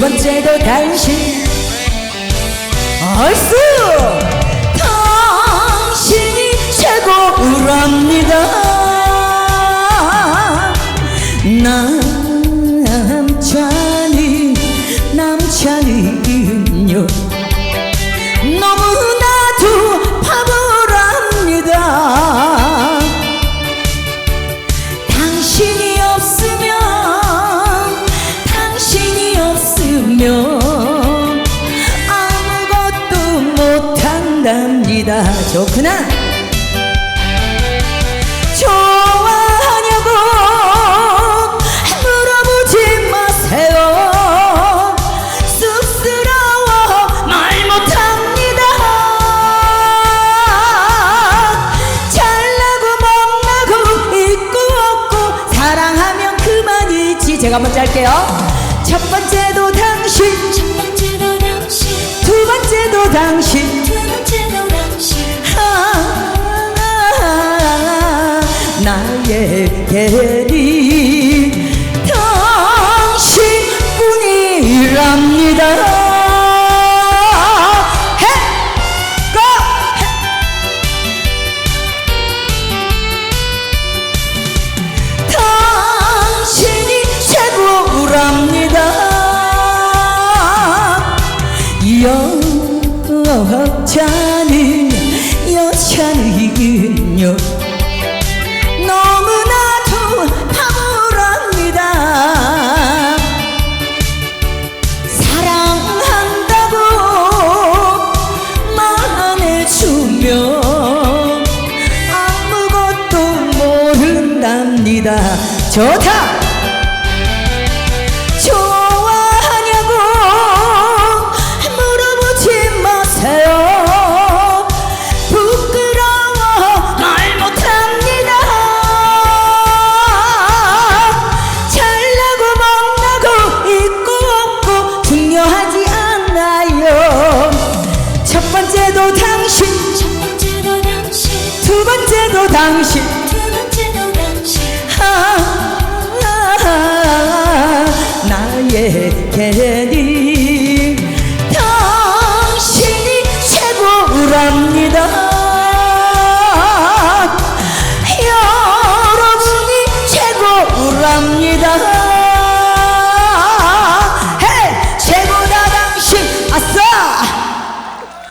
번째도 당신 얼쑤! 당신이 최고랍니다. 남찬이 남찬이요 못한답니다. 좋구나. 좋아하냐고 물어보지 마세요. 쑥스러워 말 못합니다. 잘나고 못나고 있고 없고 사랑하면 그만이지. 제가 먼저 할게요. 첫 번째도 당 당신뿐이랍니다. 해! 고! 당신이 최고랍니다. 여자는 여자는요 모른답니다. 좋다. 좋아하냐고 물어보지 마세요. 부끄러워 말 못합니다. 잘나고 못나고 있고 없고 중요하지 않아요. 첫 번째도 당신 첫 번째도 당신. 두 번째도 당신